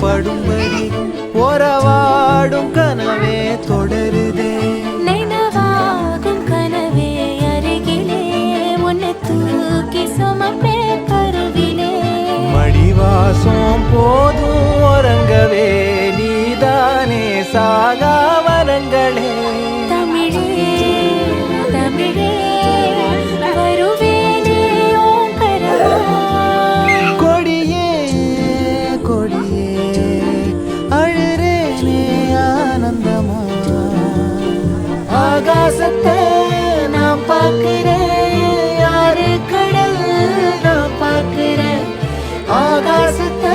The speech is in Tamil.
படும்படி உறவாடும் கனவே தொடருதே. நினைவாகும் கனவே அருகிலே உன்னை தூக்கி சுமப்பே கருவிலே. மடிவாசம் போதும் உறங்கவே நீதானே சாகா வரங்களே ஆகாசத்தை நான் பார்க்கிறேன். யாரு கடல் நான் பார்க்கிறேன். ஆகாசத்தை